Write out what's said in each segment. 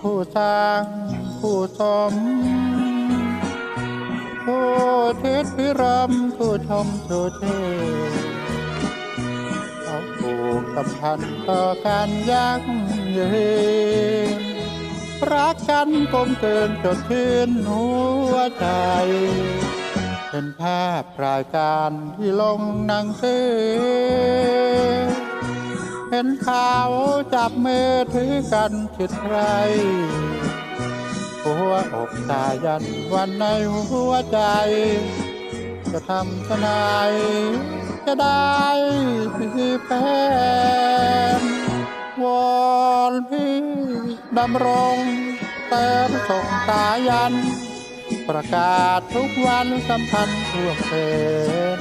ผู้สร้างผู้สมผู้เทศพิรำผู้ชมชูเทเขาผูกสัมพันธ์ต่อกันยั่งยืนรักกันกลมเกินจดชื่นหัวใจ เป็นภาพรายการที่ลงหนังสือ เห็นขาวจับมือถือกันชิดใคร หัวอกตายันวันในหัวใจ จะทำทนายจะได้พี่แฟนวอนพี่ดำรงเติมส่งสายัน ประกาศทุกวันสัมพันธ์ทั่วเพน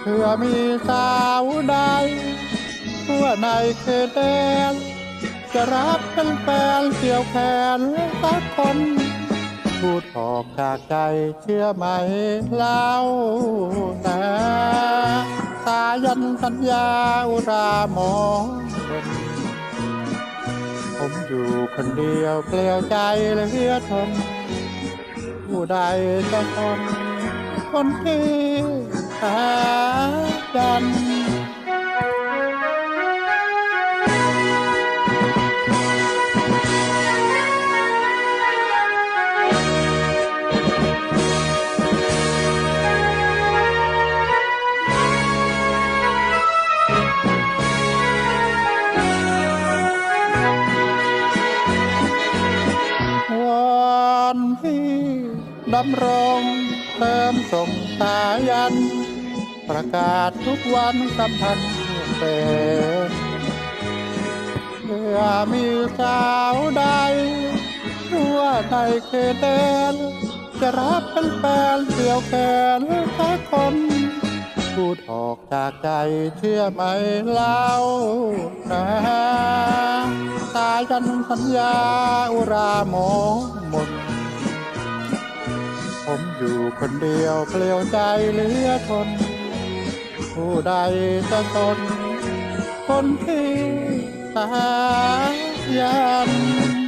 เพื่อมีสาวใด ทั่วในเขตแดน จะรับเป็นแฟนเกี่ยวแขนสักคน พูดออกจากใจเชื่อไหมเล่านะสายันสัญญาอุรามองผมอยู่คนเดียวเกลียวใจเหลือทนผู้ใดจะทนคนที่สายัน อนพี่ดำรงเติมส่งสายัน ประกาศทุกวันสัมพันธ์เป็นเพื่อมีสาวใดทั่วในเขตแดนจะรับเป็นแฟนเกี่ยวแขนสักคนพูดออกจากใจเชื่อไหมเล่านะสายันสัญญาอุราโม อยู่คนเดียวเปลี่ยวใจเหลือทน ผู้ใดจะตนคนที่สายัน